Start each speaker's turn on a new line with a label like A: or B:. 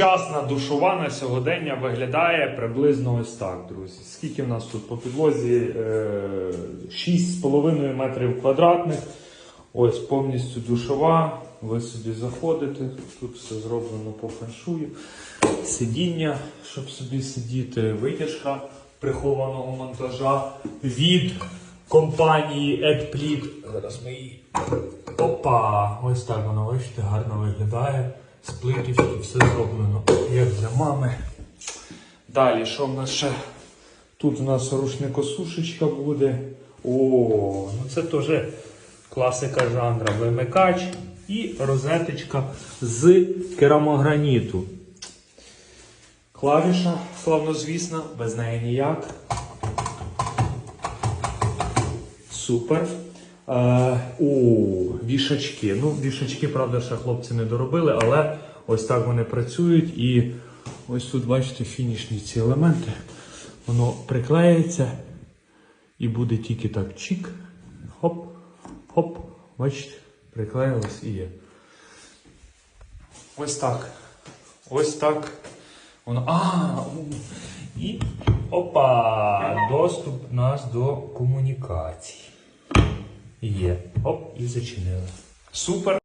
A: Сучасна душова на сьогодення виглядає приблизно ось так, друзі. Скільки в нас тут по підлозі? Е, 6,5 метрів квадратних. Ось повністю душова. Ви собі заходите. Тут все зроблено по феншую. Сидіння, щоб собі сидіти, витяжка прихованого монтажа від компанії AdPlit. Зараз ми її. Опа! Ось так воно, бачите, гарно виглядає. З все зроблено, мами. Далі, що в нас ще? Тут у нас рушникосушечка буде. О, ну це теж класика жанра. Вимикач і розеточка з керамограніту. Клавіша, славнозвісна, без неї ніяк. Супер. Е, о, вішачки. Ну, вішачки, правда, ще хлопці не доробили, але ось так вони працюють. І ось тут, бачите, фінішні ці елементи. Воно приклеїться і буде тільки так чик. Хоп, хоп. Бачите, приклеїлось і є. Ось так. Ось так. Воно. А, і опа! Доступ нас до комунікації. Є. Оп, і зачинили. Супер.